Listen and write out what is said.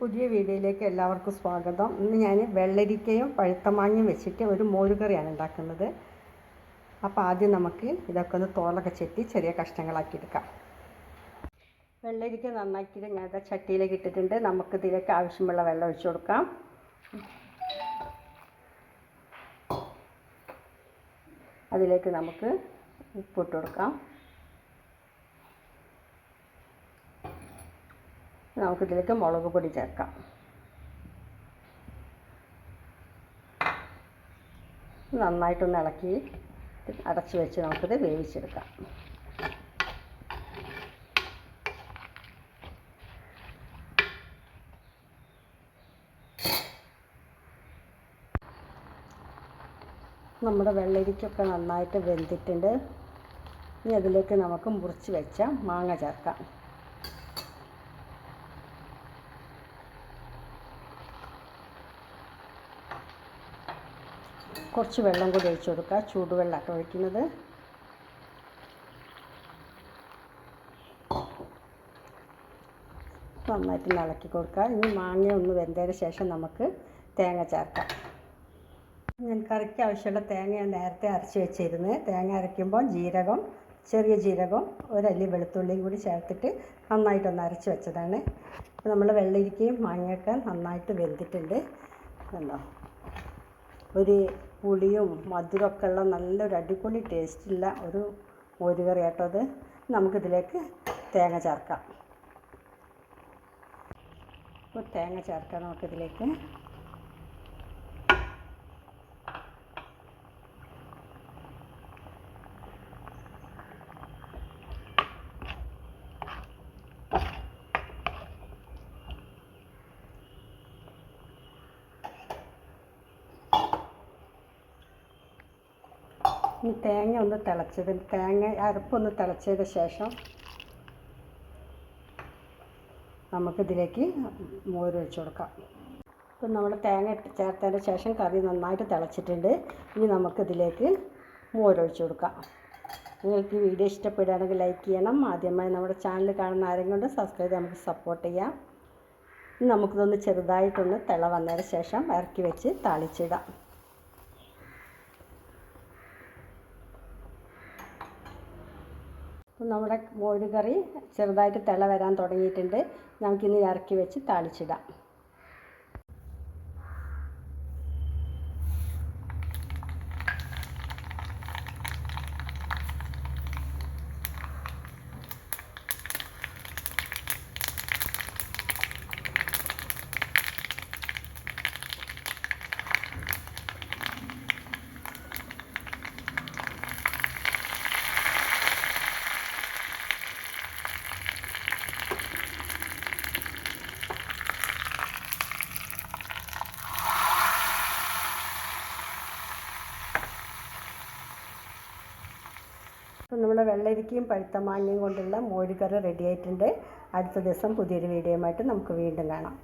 പുതിയ വീഡിയോയിലേക്ക് എല്ലാവർക്കും സ്വാഗതം. ഇന്ന് ഞാൻ വെള്ളരിക്കയും പഴുത്തമാങ്ങയും വെച്ചിട്ട് ഒരു മോരുകറിയാണ് ഉണ്ടാക്കുന്നത്. അപ്പോൾ ആദ്യം നമുക്ക് ഇതൊക്കെ ഒന്ന് തോളൊക്കെ ചെത്തി ചെറിയ കഷ്ണങ്ങളാക്കി എടുക്കാം. വെള്ളരിക്ക നന്നാക്കിയിട്ട് ഞാൻ ഇതാ ചട്ടിയിലേക്ക് ഇട്ടിട്ടുണ്ട്. നമുക്ക് ഇതിലേക്ക് ആവശ്യമുള്ള വെള്ളം ഒഴിച്ചു കൊടുക്കാം. അതിലേക്ക് നമുക്ക് ഉപ്പിട്ട് കൊടുക്കാം. നമുക്കിതിലേക്ക് മുളക് പൊടി ചേർക്കാം. നന്നായിട്ടൊന്ന് ഇളക്കി അടച്ച് വെച്ച് നമുക്കിത് വേവിച്ചെടുക്കാം. നമ്മുടെ വെള്ളരിക്കൊക്കെ നന്നായിട്ട് വെന്തിട്ടുണ്ട്. ഇനി അതിലേക്ക് നമുക്ക് മുറിച്ച് വെച്ച മാങ്ങ ചേർക്കാം. കുറച്ച് വെള്ളം കൂടി ഒഴിച്ചു കൊടുക്കുക. ചൂടുവെള്ളമൊക്കെ ഒഴിക്കുന്നത്. നന്നായിട്ട് ഇളക്കി കൊടുക്കുക. ഇനി മാങ്ങ ഒന്ന് വെന്തതിന് ശേഷം നമുക്ക് തേങ്ങ ചേർക്കാം. ഞാൻ കറിക്ക് ആവശ്യമുള്ള തേങ്ങ ഞാൻ നേരത്തെ അരച്ച് വെച്ചിരുന്നു. തേങ്ങ അരയ്ക്കുമ്പോൾ ജീരകം ചെറിയ ജീരകം ഒരല്ലി വെളുത്തുള്ളിയും കൂടി ചേർത്തിട്ട് നന്നായിട്ടൊന്ന് അരച്ച് വെച്ചതാണ്. നമ്മൾ വെള്ളരിക്കയും മാങ്ങയൊക്കെ നന്നായിട്ട് വെന്തിട്ടുണ്ട്. കണ്ടോ? ഒരു പുളിയും മധുരമൊക്കെ ഉള്ള നല്ലൊരു അടിപൊളി ടേസ്റ്റുള്ള ഒരു മോരുകറി കേട്ടോ അത്. നമുക്കിതിലേക്ക് തേങ്ങ ചേർക്കാം. അപ്പോൾ തേങ്ങ ചേർക്കാം നമുക്കിതിലേക്ക്. ഇനി തേങ്ങ ഒന്ന് തിളച്ചതിന് തേങ്ങ അരപ്പൊന്ന് തിളച്ചതിന് ശേഷം നമുക്കിതിലേക്ക് മോര് ഒഴിച്ച് കൊടുക്കാം. ഇപ്പം നമ്മൾ തേങ്ങ ചേർത്തതിന് ശേഷം കറി നന്നായിട്ട് തിളച്ചിട്ടുണ്ട്. ഇനി നമുക്കിതിലേക്ക് മോരൊഴിച്ചു കൊടുക്കാം. നിങ്ങൾക്ക് വീഡിയോ ഇഷ്ടപ്പെടുകയാണെങ്കിൽ ലൈക്ക് ചെയ്യണം. ആദ്യമായി നമ്മുടെ ചാനൽ കാണുന്ന ആരെയും കൊണ്ട് സബ്സ്ക്രൈബ് ചെയ്ത് നമുക്ക് സപ്പോർട്ട് ചെയ്യാം. നമുക്കിതൊന്ന് ചെറുതായിട്ടൊന്ന് തിള വന്നതിന് ശേഷം ഇറക്കി വെച്ച് താളിച്ചിടാം. നമ്മുടെ മോര് കറി ചെറുതായിട്ട് തിള വരാൻ തുടങ്ങിയിട്ടുണ്ട്. നമുക്കിനി ഇറക്കി വെച്ച് താളിച്ചിടാം. അപ്പം നമ്മുടെ വെള്ളരിക്കയും പഴുത്ത മാങ്ങയും കൊണ്ടുള്ള മോരുകറി റെഡി ആയിട്ടുണ്ട്. അടുത്ത ദിവസം പുതിയൊരു വീഡിയോയുമായിട്ട് നമുക്ക് വീണ്ടും കാണാം.